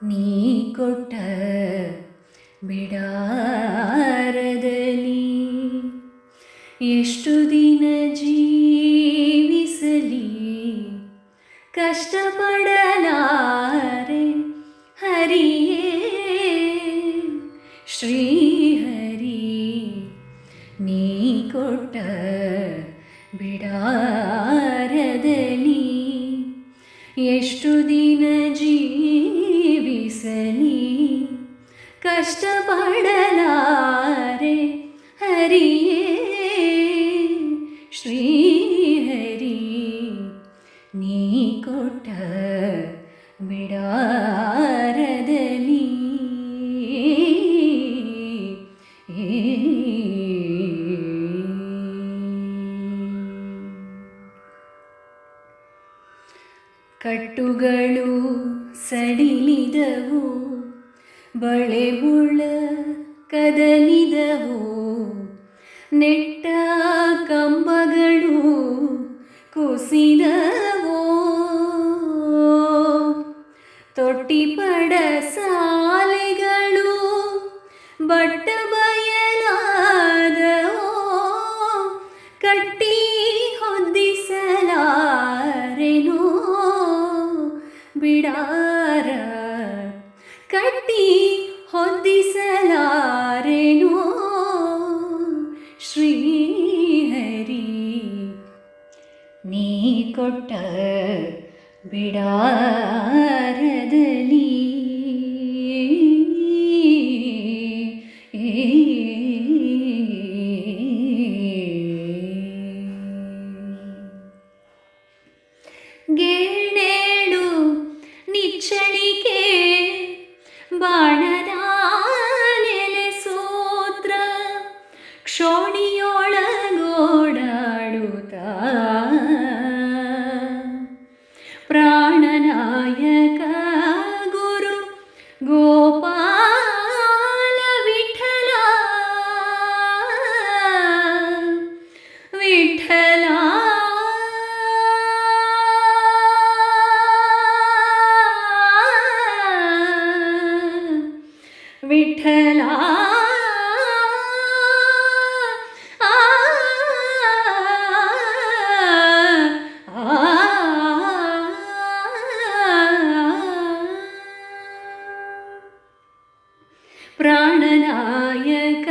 ನೀ ಕೊಟ್ಟ ಬಿಡಾರದಲ್ಲಿ ಎಷ್ಟು ದಿನ ಜೀವಿಸಲಿ ಕಷ್ಟಪಡಲಾರೆ ಹರಿಯೇ ಶ್ರೀಹರಿ ನೀ ಕೊಟ್ಟ ಬಿಡಾರದಲ್ಲಿ ಎಷ್ಟು ದಿನ ಜೀವಿಸಲಿ ಕಷ್ಟಪಡಲಾರೆ. ಹರಿಯೇ ಶ್ರೀಹರಿ ನೀ ಕೊಟ್ಟ ಬಿಡಾರದಲ್ಲಿ ಕಟ್ಟುಗಳು ಸಡಿಲಿದವು ಬಳೆ ಮುಳ್ಳ ಕದಲಿದವು ನೆಟ್ಟ ಕಂಬಗಳು ಕುಸಿದವೋ ತೊಟ್ಟಿಪಡ ಸಾಲೆಗಳು ಬಿಡಾರ? ಕಟ್ಟಿ ಹೊದ್ದಿಸಲಾರೆನೋ ಶ್ರೀಹರಿ ನೀ ಕೊಟ್ಟ ಬಿಡಾರದಲ್ಲಿ ಗೇಣೇಳು പ്രാണനായക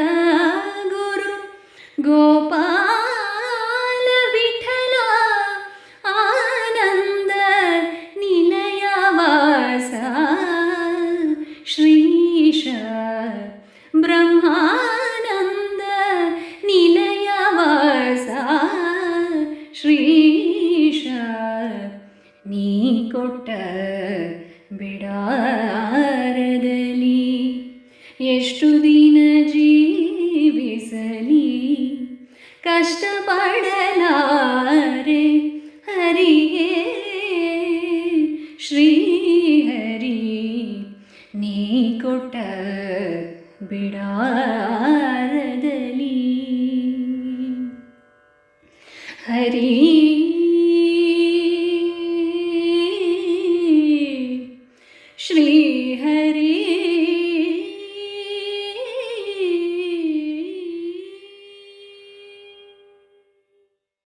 ಈಶ ನೀ ಕೊಟ್ಟ ಬಿಡಾರದಲ್ಲಿ ಎಷ್ಟು ದಿನ ಜೀವಿಸಲಿ? ಕಷ್ಟ ಪಡಲಾರೆ ಹರಿಗೆ ಶ್ರೀ ಹರಿ ನೀ ಕೊಟ್ಟ ಬಿಡಾರದಲ್ಲಿ. ഹരീ